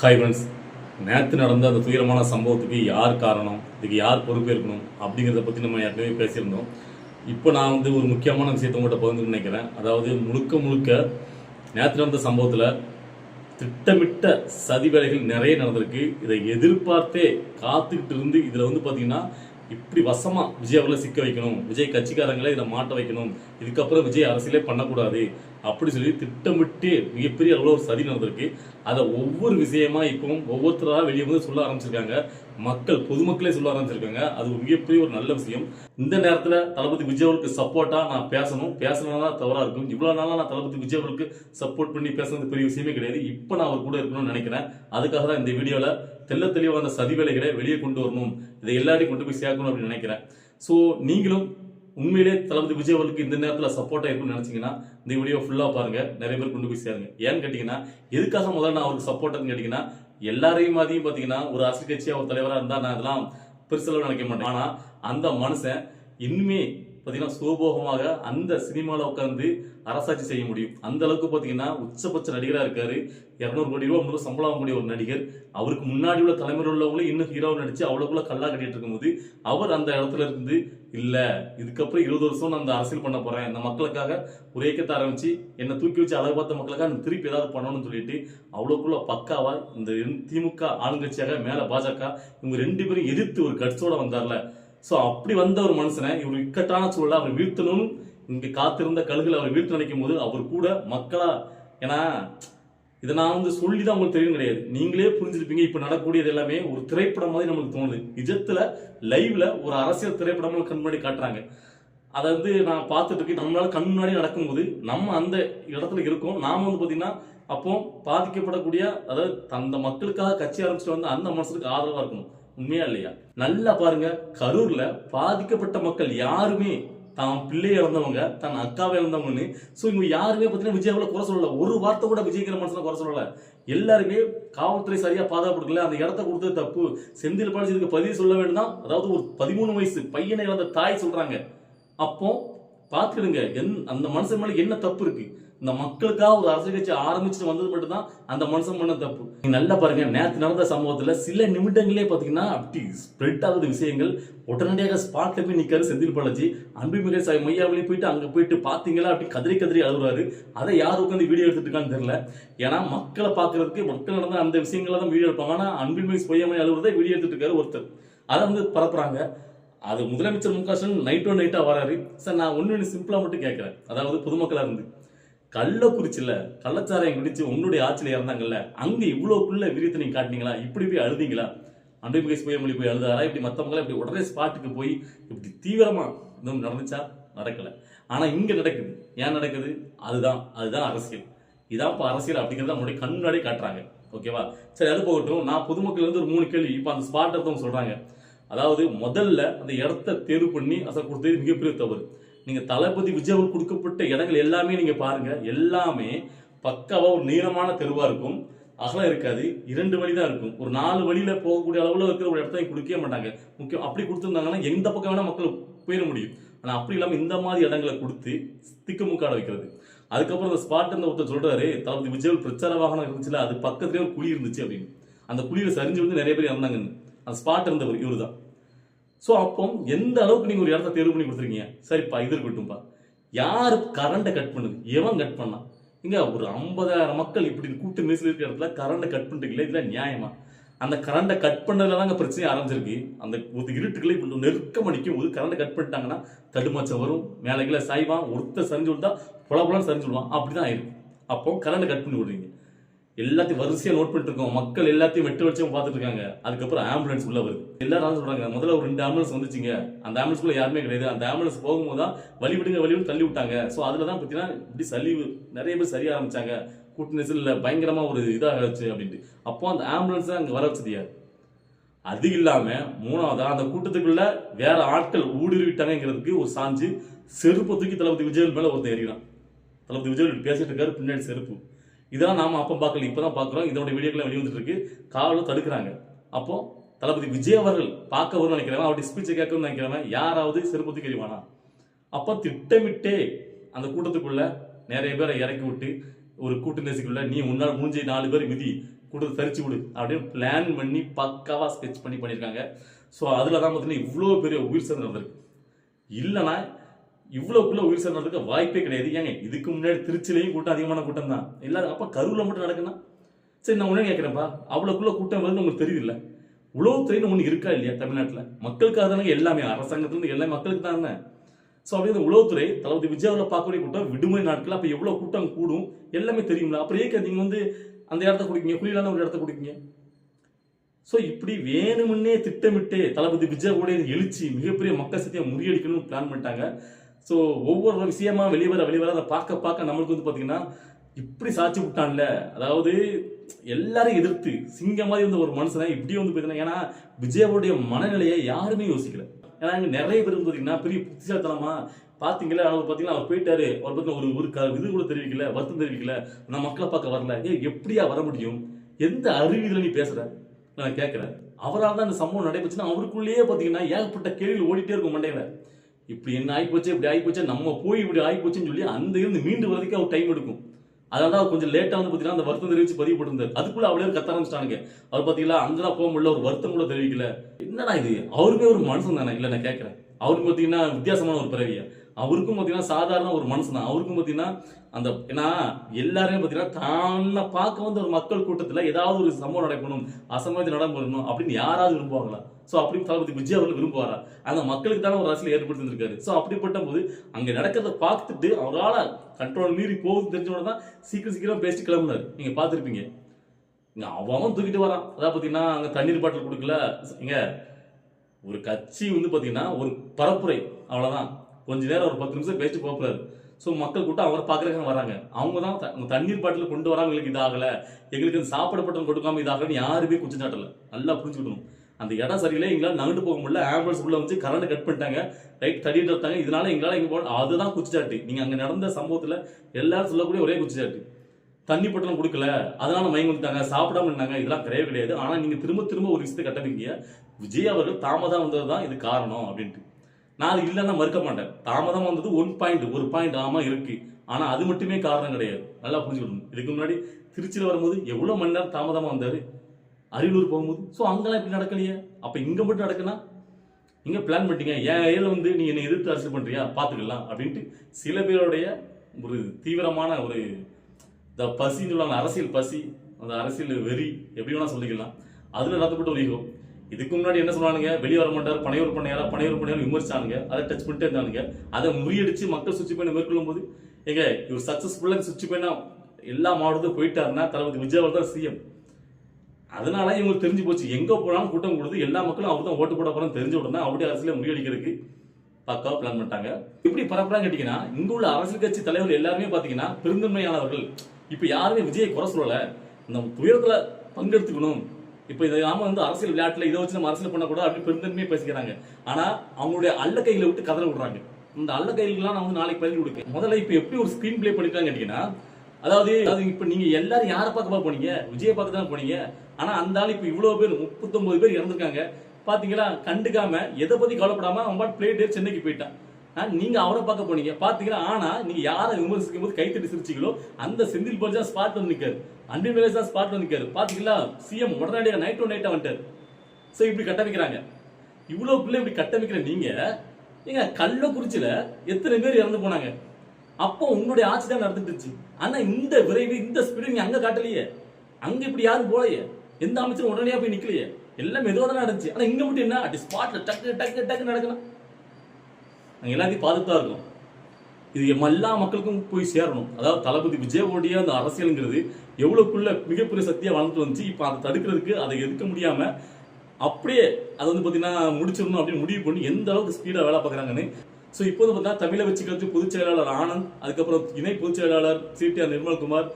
Hi friends நேற்று நடந்த அந்த துயரமான சம்பவத்துக்கு யார் காரணம்? இதுக்கு யார் பொறுப்பேற்கணும்? அப்படிங்கிறத பற்றி நம்ம ஏற்கனவே பேசியிருந்தோம். இப்போ நான் வந்து ஒரு முக்கியமான விஷயத்த உங்கள்கிட்ட பகிர்ந்து நினைக்கிறேன். அதாவது முழுக்க முழுக்க நேற்று நடந்த சம்பவத்தில் திட்டமிட்ட சதி வேலைகள் நிறைய நடந்திருக்கு. இதை எதிர்பார்த்தே காத்துக்கிட்டு இருந்து இதில் வந்து பார்த்தீங்கன்னா இப்படி வசமாக விஜய் அவர்களை சிக்க வைக்கணும். விஜய் கட்சிக்காரங்களை இதை மாட்ட வைக்கணும். இதுக்கப்புறம் விஜய் அரசியலே பண்ணக்கூடாது. அப்படி சொல்லி திட்டமிட்டு மிகப்பெரிய அளவில் ஒரு சதி நடந்திருக்கு. அதை ஒவ்வொரு விஷயமா இப்பவும் ஒவ்வொருத்தராக வெளியே வந்து சொல்ல ஆரம்பிச்சிருக்காங்க. மக்கள் பொதுமக்களே சொல்ல ஆரம்பிச்சிருக்காங்க. அது ஒரு மிகப்பெரிய ஒரு நல்ல விஷயம். இந்த நேரத்தில் தளபதி விஜய் அவர்களுக்கு சப்போர்ட்டாக நான் பேசணும். பேசணும்னா தவறாக இருக்கும். இவ்வளோ நாளாக நான் தளபதி விஜய் அவர்களுக்கு சப்போர்ட் பண்ணி பேசுறது பெரிய விஷயமே கிடையாது. இப்போ நான் அவர் கூட இருக்கணும்னு நினைக்கிறேன். அதுக்காக தான் இந்த வீடியோவில் தெல்ல தெளிவாக அந்த சதி வேலைகளை வெளியே கொண்டு வரணும். இதை எல்லாரையும் கொண்டு போய் சேர்க்கணும் அப்படின்னு நினைக்கிறேன். ஸோ நீங்களும் உண்மையிலே தளபதி விஜய் அவர்களுக்கு இந்த நேரத்தில் சப்போர்ட்டாக இருக்கும்னு நினச்சிங்கன்னா இந்த வீடியோ ஃபுல்லாக பாருங்கள் நிறைய பேர் கொண்டு போய் சேருங்க. ஏன்னு கேட்டிங்கன்னா எதுக்காக முதல்ல நான் அவருக்கு சப்போர்ட்டுன்னு கேட்டிங்கன்னா எல்லாரையும் மாதிரியும் பார்த்தீங்கன்னா ஒரு அரசியல் கட்சியாக ஒரு தலைவராக இருந்தால் நான் அதெல்லாம் பெருசளவு நினைக்க மாட்டேன். ஆனால் அந்த மனுஷன் இன்னுமே பார்த்தீங்கன்னா சுகபோகமாக அந்த சினிமாவில் உட்காந்து அரசாட்சி செய்ய முடியும். அந்த அளவுக்கு பார்த்தீங்கன்னா உச்சபட்ச நடிகராக இருக்காரு. இரநூறு கோடி ரூபா முழு சம்பளம் கூடிய ஒரு நடிகர். அவருக்கு முன்னாடி உள்ள தலைமுறை உள்ளவங்களும் இன்னும் ஹீரோ நடிச்சு அவ்வளோக்குள்ள கல்லா கட்டிட்டு இருக்கும்போது அவர் அந்த இடத்துல இருந்து இல்லை இதுக்கப்புறம் இருபது வருஷம் நான் அந்த அரசியல் பண்ண போறேன். இந்த மக்களுக்காக ஒரு இயக்கத்தை ஆரம்பிச்சு என்னை தூக்கி வச்சு அழகு பார்த்த மக்களுக்காக நான் திருப்பி ஏதாவது பண்ணணும்னு சொல்லிட்டு அவ்வளோக்குள்ள பக்காவா இந்த திமுக ஆளுங்கட்சியாக மேலே பாஜக இவங்க ரெண்டு பேரும் எதிர்த்து ஒரு கட்சியோட வந்தார்ல. ஸோ அப்படி வந்த ஒரு மனுஷனை இவர் இக்கட்டான சூழலை அவர் வீழ்த்தணும்னு இங்கே காத்திருந்த கழுகுல அவர் வீழ்த்து நினைக்கும் போது அவர் கூட மக்களா ஏன்னா இதை நான் வந்து சொல்லி தான் உங்களுக்கு தெரியும் கிடையாது. நீங்களே புரிஞ்சிருப்பீங்க இப்போ நடக்கக்கூடியது எல்லாமே ஒரு திரைப்படம் மாதிரி நம்மளுக்கு தோணுது. நிஜத்தில் லைவ்ல ஒரு அரசியல் திரைப்படம் கண் முன்னாடி காட்டுறாங்க. அதை வந்து நான் பார்த்துட்டு இருக்கேன். நம்மளால கண் முன்னாடி நடக்கும்போது நம்ம அந்த இடத்துல இருக்கோம். நாம் வந்து பார்த்தீங்கன்னா அப்போ பாதிக்கப்படக்கூடிய அதாவது அந்த மக்களுக்காக கட்சி ஆரம்பிச்சுட்டு வந்து அந்த மனசுக்கு ஆதரவாக இருக்கணும். உண்மையா இல்லையா? நல்லா பாருங்க கரூர்ல பாதிக்கப்பட்ட மக்கள் யாருமே தான் பிள்ளை இறந்தவங்க தன் அக்காவை இறந்தவங்கன்னு ஸோ இவங்க யாருமே பார்த்தீங்கன்னா விஜயாவில் குறை சொல்லல. ஒரு வார்த்தை கூட விஜய்கிற மனசுல குறை சொல்லல. எல்லாருமே காவல்துறை சரியா பாதுகாப்பு கொடுக்கல. அந்த இடத்த கொடுத்தது தப்பு. செந்தில் பாலாஜி இதுக்கு பதிவு சொல்ல வேண்டாம் அதாவது ஒரு பதிமூணு வயசு பையனை இறந்த தாய் சொல்றாங்க. அப்போ பார்த்துடுங்க என் அந்த மனுஷன் மேலே என்ன தப்பு இருக்குது இந்த மக்களுக்காக ஒரு அரசியல் கட்சி ஆரம்பிச்சுட்டு வந்தது மட்டும்தான் அந்த மனுஷன் பண்ண தப்பு. நீங்க நல்லா பாருங்க நேற்று நடந்த சம்பவத்துல சில நிமிடங்களே பாத்தீங்கன்னா அப்படி ஸ்ப்ரெட் ஆகுது விஷயங்கள். உடனடியாக ஸ்பாட்ல போய் நிக்காரு செந்தில் பாலாஜி. அன்புமிக சாய் மையாவிலே போயிட்டு அங்க போயிட்டு பாத்தீங்களா அப்படி கதறி கதறி அழுகுறாரு. அதை யார் உட்காந்து வீடியோ எடுத்துட்டு இருக்கான்னு தெரியல. ஏன்னா மக்களை பாக்குறதுக்கு மக்கள் நடந்த அந்த விஷயங்கள தான் வீடியோ எடுப்பாங்க. ஆனா அன்பின்மை பொய்யாமை அழுகுறதை வீடியோ எடுத்துட்டு இருக்காரு ஒருத்தர். அதை வந்து பரப்புறாங்க. அது முதலமைச்சர் மு க ஸ்டாலின் நைட்டோ நைட்டா வராரு. சார் நான் ஒன்று சிம்பிளா மட்டும் கேட்கிறேன். அதாவது பொதுமக்களா இருந்து. கள்ளக்குறிச்சியில் கள்ளச்சாரையை குடிச்சு உங்களுடைய ஆட்சியில் இறந்தாங்கல்ல அங்கே இவ்வளோக்குள்ள வீரியத்தை நீங்கள் காட்டினீங்களா? இப்படி போய் அழுதிங்களா? அன்பு முகேஷ் போய் மொழி போய் அழுதாரா? இப்படி மற்றவங்களாம் இப்படி உடனே ஸ்பாட்டுக்கு போய் இப்படி தீவிரமாக இன்னும் நடந்துச்சா? நடக்கலை. ஆனால் இங்கே நடக்குது. ஏன் நடக்குது? அதுதான் அதுதான் அரசியல். இதான் இப்போ அரசியல் அப்படிங்கிறத நம்மளுடைய கண்ணாடி காட்டுறாங்க. ஓகேவா சரி அது போகட்டும். நான் பொதுமக்கள் வந்து ஒரு மூணு கேள்வி. இப்போ அந்த ஸ்பாட் எடுத்தவங்க சொல்கிறாங்க அதாவது முதல்ல அந்த இடத்த தேர்வு பண்ணி அசல் கொடுத்தது மிகப்பெரிய தவறு. நீங்கள் தளபதி விஜய் கொடுக்கப்பட்ட இடங்கள் எல்லாமே நீங்கள் பாருங்கள் எல்லாமே பக்காவாக ஒரு நீளமான தெருவாக இருக்கும். அகலம் இருக்காது. இரண்டு வழி தான் இருக்கும். ஒரு நாலு வழியில் போகக்கூடிய அளவில் இருக்கிற ஒரு இடத்த கொடுக்கவே மாட்டாங்க. முக்கியம் அப்படி கொடுத்துருந்தாங்கன்னா எந்த பக்கம் வேணால் மக்கள் போயிட முடியும். ஆனால் அப்படி இல்லாமல் இந்த மாதிரி இடங்களை கொடுத்து திக்குமுக்காட வைக்கிறது. அதுக்கப்புறம் அந்த ஸ்பாட் அந்த ஒருத்தர் சொல்கிறாரு தளபதி விஜய் பிரச்சார வாகனம் இருந்துச்சுல அது பக்கத்துலேயே ஒரு குழி இருந்துச்சு அப்படின்னு. அந்த குழியில் சரிஞ்சு வந்து நிறைய பேர் இறந்தாங்கன்னு. அந்த ஸ்பாட் இருந்தவர் இவரு தான் ஸோ அப்போ எந்த அளவுக்கு நீங்கள் ஒரு இடத்த தேர்வு பண்ணி கொடுத்துருக்கீங்க? சரிப்பா இது இருக்கட்டும்ப்பா. யார் கரண்ட்டை கட் பண்ணுது? எவன் கட் பண்ணா? இங்க ஒரு ஐம்பதாயிரம் மக்கள் இப்படி கூட்டு நெரிசல் இருக்கிற இடத்துல கரண்ட்டை கட் பண்ணிட்டீங்களே இதெல்லாம் நியாயமா? அந்த கரண்டை கட் பண்ணதுல தாங்க பிரச்சனை ஆரம்பிச்சிருக்கு. அந்த ஒரு இருட்டுக்குள்ள இப்போ நெருக்கம் அடிக்கும் போது கரண்டை கட் பண்ணிட்டாங்கன்னா தடுமாச்சம் வரும். மேலே கீழே சாய்வான். ஒருத்தர் சரிஞ்சு விட்டா புலபுலன்னு சரிஞ்சு விடுவான் அப்படி தான் ஆயிருக்கு. அப்போ கரண்டை கட் பண்ணி விடுறீங்க எல்லாத்தையும் வரிசையா நோட் பண்ணிட்டு இருக்கோம் மக்கள் எல்லாத்தையும் வெட்டு வச்சும் பார்த்துட்டு இருக்காங்க அதுக்கப்புறம் ஆம்புலன்ஸ் உள்ள வருது. எல்லாரும் சொல்றாங்க முதல்ல ஒரு ரெண்டு ஆம்புலன்ஸ் வந்துச்சுங்க. அந்த ஆம்புலன்ஸ்குள்ள யாருமே கிடையாது. அந்த ஆம்புலன்ஸ் போகும்போது தான் வழி விடுங்க வழி விட்டு தள்ளி விட்டாங்க. ஸோ அதில் தான் பார்த்தீங்கன்னா இப்படி சலிவு நிறைய பேர் சரிய ஆரம்பிச்சாங்க. கூட்டு நெரிசல்ல பயங்கரமா ஒரு இதாக ஆச்சு அப்படின்ட்டு. அப்போ அந்த ஆம்புலன்ஸ் அங்க வர வச்சது யார்? அது இல்லாம மூணாவதா அந்த கூட்டத்துக்குள்ள வேற ஆட்கள் ஊடுருவிட்டாங்கிறதுக்கு ஒரு சாஞ்சு செருப்பை தூக்கி தளபதி விஜய் மேல ஒருத்தர் எறிகிறான் தளபதி விஜய் பேசிட்டு இருக்காரு பின்னாடி செருப்பு. இதெல்லாம் நாம அப்போ பார்க்கல இப்போ தான் பார்க்குறோம். இதோட வீடியோக்கெல்லாம் வெளிவந்துட்டு இருக்கு காவலும் தடுக்கிறாங்க. அப்போ தளபதி விஜய் அவர்கள் பார்க்க வரும்னு நினைக்கிறவன் அவருடைய ஸ்பீச்சை கேட்கணும்னு நினைக்கிறவன் யாராவது செருப்பு தூக்கி அப்போ திட்டமிட்டே அந்த கூட்டத்துக்குள்ள நிறைய பேரை இறக்கி விட்டு ஒரு கூட்டு நெரிசலுக்குள்ள நீ உன்னால் மூஞ்சி நாலு பேர் மிதி கூட்டத்தை தரிச்சு விடு அப்படின்னு பிளான் பண்ணி பக்காவாக ஸ்கெட்ச் பண்ணி பண்ணியிருக்காங்க. ஸோ அதில் தான் பார்த்தீங்கன்னா இவ்வளோ பெரிய உயிர் சேர்ந்து நடந்திருக்கு. இல்லைன்னா இவ்வளோக்குள்ளே உயிர் சேர்ந்ததுக்கு வாய்ப்பே கிடையாது. ஏங்க இதுக்கு முன்னாடி திருச்சிலையும் கூட்டம் அதிகமான கூட்டம் தான் இல்லை அப்போ கரூரில் மட்டும் நடக்குன்னா சரி நான் உடனே கேட்குறேன்ப்பா. அவ்வளோக்குள்ளே கூட்டம் வருது உங்களுக்கு தெரியுதுல்ல? உளவுத்துறைன்னு ஒன்று இருக்கா இல்லையா தமிழ்நாட்டில்? மக்களுக்காக தானே எல்லாமே அரசாங்கத்துலேருந்து எல்லாமே மக்களுக்கு தானே ஸோ அப்படியே இந்த உளவுத்துறை தளபதி விஜயாவில் பார்க்கக்கூடிய கூட்டம் விடுமுறை நாட்கள் அப்போ எவ்வளோ கூட்டம் கூடும் எல்லாமே தெரியும்ல? அப்புறம் ஏக்க நீங்கள் வந்து அந்த இடத்த குடிக்கீங்க குளிரான ஒரு இடத்த குடிக்கீங்க ஸோ இப்படி வேணுமுன்னே திட்டமிட்டு தளபதி விஜயோட எழுச்சி மிகப்பெரிய மக்கள் சக்தியை முறியடிக்கணும்னு பிளான் பண்ணிட்டாங்க. ஸோ ஒவ்வொரு விஷயமா வெளிவர வெளிவர அதை பார்க்க பார்க்க நம்மளுக்கு வந்து பார்த்தீங்கன்னா இப்படி சாட்சி விட்டான்ல அதாவது எல்லாரையும் எதிர்த்து சிங்க மாதிரி இருந்த ஒரு மனுஷனை இப்படி வந்து பார்த்தீங்கன்னா ஏன்னா விஜயோடைய மனநிலையை யாருமே யோசிக்கல. ஏன்னா இங்கே நிறைய பேர் வந்து பார்த்தீங்கன்னா பெரிய புத்திசாலித்தனமா பார்த்தீங்களா அவர் பார்த்தீங்கன்னா அவர் போயிட்டாரு. அவர் பார்த்தீங்கன்னா ஒரு ஒரு க- இது கூட தெரிவிக்கல வருத்தம் தெரிவிக்கல. நான் மக்களை பார்க்க வரல. ஏ எப்படியா வர முடியும்? எந்த அறிவியல நீ பேசுற? நான் கேட்கிறேன் அவரால் தான் இந்த சம்பவம் நடைபெற்றுன்னா அவருக்குள்ளேயே பார்த்தீங்கன்னா ஏகப்பட்ட கேள்வி ஓடிட்டே இருக்கும் மண்டையில. இப்படி என்ன ஆகிப்போச்சு இப்படி ஆகிப்போச்சு நம்ம போய் இப்படி ஆகிப்போச்சுன்னு சொல்லி அந்த இருந்து மீண்டு வரதுக்கு அவர் டைம் எடுக்கும். அதனால தான் அவர் கொஞ்சம் லேட்டாக வந்து பார்த்தீங்கன்னா அந்த வருத்தம் தெரிவிச்சு பதிவு போட்டிருந்தார். அதுக்குள்ள அவளே கத்த ஆரம்பிச்சிட்டானுங்க. அவர் பார்த்தீங்களா அங்கதான் போக முடியல ஒரு வருத்தம் கூட தெரிவிக்கல. என்னடா இது? அவருமே ஒரு மனுஷன் தானே? இல்லை நான் கேட்குறேன். அவருக்கு பார்த்தீங்கன்னா வித்தியாசமான ஒரு பிறவியா? அவருக்கும் பார்த்தீங்கன்னா சாதாரண ஒரு மனுஷன் தான். அவருக்கும் பார்த்தீங்கன்னா அந்த ஏன்னா எல்லாருமே பார்த்தீங்கன்னா தான பார்க்க வந்து ஒரு மக்கள் கூட்டத்தில் ஏதாவது ஒரு சம்பவம் நடக்கணும் அசம்பவத்தை நடக்கணும் அப்படின்னு யாராவது விரும்புவாங்களா? ஸோ அப்படி தளபதி விஜய் அவர்கள் விரும்புவாரா? அந்த மக்களுக்கு தானே ஒரு அரசியல் ஏற்படுத்திருக்காரு ஸோ அப்படிப்பட்ட போது அங்கே நடக்கிறத பார்த்துட்டு அவரால் கண்ட்ரோல் மீறி போகுது தெரிஞ்சவன தான் சீக்கிரம் சீக்கிரம் பேசி கிளம்புனாரு. நீங்கள் பார்த்துருப்பீங்க. இங்கே அவன் தூக்கிட்டு வரான். அதான் பார்த்தீங்கன்னா அங்கே தண்ணீர் பாட்டில் கொடுக்கல. இங்க ஒரு கட்சி வந்து பார்த்தீங்கன்னா ஒரு பரப்புரை. அவ்வளோதான் கொஞ்ச நேரம் ஒரு பத்து நிமிஷம் பேசிட்டு போகிறாரு ஸோ மக்கள் கூட்டம் அவரை பார்க்கறதுக்கு வராங்க. அவங்க தான் த- தண்ணீர் பாட்டில் கொண்டு வராங்க எங்களுக்கு இதாகலை. எங்களுக்கு சாப்பிட சாப்பாடு பட்டம் கொடுக்காம இதாகலன்னு யாருமே குச்சி சாட்டலை. நல்லா புரிஞ்சுக்கணும் அந்த இடம் சரியில்லை எங்களால் நகண்டு போக முடியல. ஆம்புலன்ஸ் உள்ள வந்து கரண்ட் கட் பண்ணிட்டாங்க. ரைட் தடிட்டு எடுத்தாங்க இதனால எங்களால் இங்கே போகணும் அதுதான் குச்சிச்சாட்டு. நீங்கள் அங்கே நடந்த சம்பவத்தில் எல்லாரும் சொல்லக்கூடிய ஒரே குச்சிச்சாட்டு. தண்ணி பட்டணம் கொடுக்கல. அதனால மயங்கி வந்துட்டாங்க. சாப்பிடாம இருந்தாங்க இதெல்லாம் கிடையவே கிடையாது. ஆனால் நீங்கள் திரும்ப திரும்ப ஒரு விஷயத்தை கட்டமைங்க விஜய் அவர்கள் தாமதம் வந்தது தான் இது காரணம் அப்படின்ட்டு. நான் அது இல்லைன்னா மறுக்க மாட்டேன். தாமதம் வந்தது ஒன் பாயிண்ட் ஒரு பாயிண்ட் ஆமாம் இருக்கு. ஆனால் அது மட்டுமே காரணம் கிடையாது. நல்லா புரிஞ்சுக்கணும். இதுக்கு முன்னாடி திருச்சியில் வரும்போது எவ்வளோ மணி நேரம் தாமதமாக வந்தார்? அரியலூர் போகும்போது ஸோ அங்கெல்லாம் இப்படி நடக்கலையே? அப்போ இங்கே மட்டும் நடக்குனா? நீங்கள் பிளான் பண்ணிட்டீங்க. என் ஏரியால வந்து நீ என்னை எதிர்த்து அரசியல் பண்ணுறியா பார்த்துக்கலாம் அப்படின்ட்டு சில பேருடைய ஒரு தீவிரமான ஒரு இந்த பசின்னு சொல்லுவாங்க அரசியல் பசி அந்த அரசியல் வெறி எப்படி வேணால் சொல்லிக்கலாம். அதில் நடத்தப்பட்ட ஒரு ஈகோ. இதுக்கு முன்னாடி என்ன சொன்னானுங்க? வெளியே வர மாட்டார் பனையூர் பண்ணையாரா? பனையூர் பண்ணையார் விமர்சிச்சானுங்க. அதை டச் பண்ணிட்டே இருந்தானுங்க. அதை முறியடிச்சு மக்கள் சுவிட்ச் பண்ணி மேற்கொள்ளும் போது எங்க இவர் சக்சஸ்ஃபுல்லாக சுவிட்ச் பண்ணால் எல்லா மாவட்டத்துக்கும் போயிட்டாருன்னா தளபதி விஜய் அவர் தான் சிஎம் அதனால இவங்களுக்கு தெரிஞ்சு போச்சு. எங்க போனாலும் கூட்டம் கொடுத்து எல்லா மக்களும் அவர் தான் ஓட்டு போட போறோம் தெரிஞ்ச உடனே அப்படியே அரசியல முறியடிக்கிறதுக்கு பக்காவா பிளான் பண்ணிட்டாங்க. இப்படி பரப்புறாங்க கேட்டீங்கன்னா இங்க உள்ள அரசியல் கட்சி தலைவர்கள் எல்லாருமே பாத்தீங்கன்னா பெருந்தன்மையானவர்கள். இப்ப யாருமே விஜயை குறை சொல்லல. நம்ம துயரத்துல பங்கெடுத்துக்கணும். இப்ப இதை நாம வந்து அரசியல் விளையாட்டுல இதை வச்சு நம்ம அரசியல் பண்ணக்கூடாது அப்படி பெருந்தன்மையை பேசிக்கிறாங்க. ஆனா அவங்களுடைய அல்ல கையில விட்டு கதற விடுறாங்க. இந்த அல்ல கையிலாம் நான் வந்து நாளைக்கு பயிர் கொடுப்பேன். முதல்ல இப்ப எப்படி ஒரு ஸ்கிரீன் பிளே பண்ணிக்கலாம் கேட்டீங்கன்னா அதாவது அதாவது இப்ப நீங்க எல்லாரும் யாரை பார்க்க போனீங்க விஜயை பார்க்க தான் போனீங்க? ஆனால் அந்த ஆள் இப்போ இவ்வளோ பேர் முப்பத்தொம்பது பேர் இறந்துருக்காங்க. பார்த்தீங்களா கண்டுக்காம எதை பற்றி கவலைப்படாமல் அவன் பாட்டு பிளேட் சென்னைக்கு போயிட்டான். ஆ, நீங்க அவரை பார்க்க போனீங்க. பார்த்தீங்களா ஆனால் நீங்கள் யாரை விமர்சிக்கும் போது கைத்தட்டி சிரிச்சிங்களோ அந்த செந்தில் பாலாஜி தான் ஸ்பாட் வந்து நிற்காரு அன்பில் மேலேஜ் தான் ஸ்பாட் வந்து பார்த்தீங்களா சிஎம் உடனடியாக நைட் டு நைட்டாக வந்துட்டார். ஸோ இப்படி கட்டமைக்கிறாங்க இவ்வளோ பிள்ளை இப்படி கட்டமைக்கிற நீங்கள் ஏங்க கள்ளக்குறிச்சியில் எத்தனை பேர் இறந்து போனாங்க? அப்போ உங்களுடைய ஆட்சி தான் நடந்துட்டுச்சு ஆனால் இந்த விரைவு இந்த ஸ்பீடு நீங்கள் அங்கே காட்டலையே. அங்கே இப்படி யாரும் போலையே எந்த அமைச்சரும் உடனடியா போய் நிக்கலையே. எல்லாம் மெதுவாக தான் நடந்துச்சு. ஆனா இங்க மட்டும் என்ன? அப்படி ஸ்பாட்ல டக்கு டக்கு டக்கு நடக்கலாம். நாங்க எல்லாத்தையும் பார்த்துட்டு தான் இருக்கோம். இது எம் எல்லா மக்களுக்கும் போய் சேரணும். அதாவது தளபதி விஜயோடைய அந்த அரசியலுங்கிறது எவ்வளவுக்குள்ள மிகப்பெரிய சக்தியாக வளர்ந்து வந்துச்சு. இப்போ அதை தடுக்கிறதுக்கு அதை எதிர்க்க முடியாம அப்படியே அதை வந்து பார்த்தீங்கன்னா முடிச்சிடணும் அப்படின்னு முடிவு பண்ணி எந்த அளவுக்கு ஸ்பீடாக வேலை பார்க்குறாங்கன்னு. ஸோ இப்போ வந்து பார்த்தீங்கன்னா தமிழை வச்சு கழிச்சு பொதுச் செயலாளர் ஆனந்த் அதுக்கப்புறம் இணை பொதுச் செயலாளர் சிடிஆர் நிர்மல்குமார்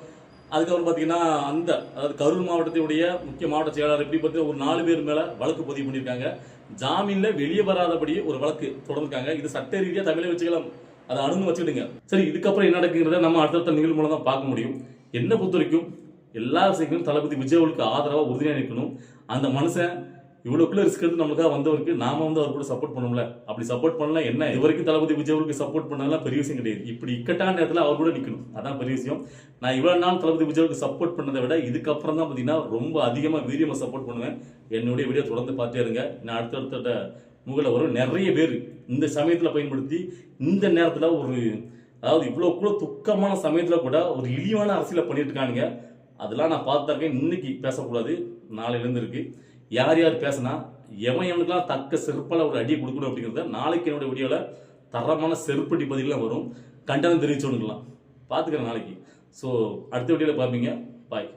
அதுக்கப்புறம் பார்த்தீங்கன்னா அந்த அதாவது கரூர் மாவட்டத்தினுடைய முக்கிய மாவட்ட செயலாளர் இப்படி பார்த்தீங்கன்னா ஒரு நாலு பேர் மேலே வழக்கு பதிவு பண்ணியிருக்காங்க. ஜாமீனில் வெளியே வராதபடி ஒரு வழக்கு தொடர்ந்துருக்காங்க. இது சட்ட ரீதியாக தமிழை வச்சுக்கலாம். அதை அணுகு வச்சுக்கிடுங்க. சரி இதுக்கப்புறம் என்ன நடக்குங்கிறத நம்ம அடுத்தடுத்த நிகழ்வு மூலம் தான் பார்க்க முடியும். என்ன பொறுத்த வரைக்கும் எல்லா விஷயங்களும் தளபதி விஜயவுக்கு ஆதரவாக உறுதியாக நிற்கணும் அந்த மனுஷன் இவ்வளோக்குள்ள ரிஸ்க் எடுத்து நம்மளுக்காக வந்தவருக்கு நாம வந்து அவர் கூட சப்போர்ட் பண்ணல அப்படி சப்போர்ட் பண்ணலாம் என்ன? இது வரைக்கும் தளபதி விஜய் அவருக்கு சப்போர்ட் பண்ணலாம் பெரிய விஷயம் கிடையாது. இப்படி இக்கட்டான நேரத்தில் அவர் கூட நிற்கணும் அதான் பெரிய விஷயம். நான் இவ்வளோ நாள் தளபதி விஜய் சப்போர்ட் பண்ணதை விட இதுக்கப்புறம் தான் பார்த்தீங்கன்னா ரொம்ப அதிகமாக வீரியமாக சப்போர்ட் பண்ணுவேன். என்னுடைய வீடியோ தொடர்ந்து பார்த்தே இருங்க. நான் அடுத்தடுத்த முகல வரும். நிறைய பேர் இந்த சமயத்தில் பயன்படுத்தி இந்த நேரத்தில் ஒரு அதாவது இவ்வளோ கூட துக்கமான சமயத்தில் கூட ஒரு இழிவான அரசியலை பண்ணிட்டு இருக்கானுங்க. அதெல்லாம் நான் பார்த்துருக்கேன் இன்னைக்கு பேசக்கூடாது. நாளையிலேருந்து இருக்குது யார் யார் பேசினா எவன் எவனுக்கெல்லாம் தக்க செருப்பால் ஒரு அடி கொடுக்கணும் அப்படிங்கிறத நாளைக்கு என்னோட வீடியோவில் தரமான செருப்படி பதிலாம் வரும். கண்டனம் தெரிவிச்சவனுங்களாம் பார்த்துக்கிறேன் நாளைக்கு. ஸோ அடுத்த வீடியோவில் பார்ப்பீங்க. பாய்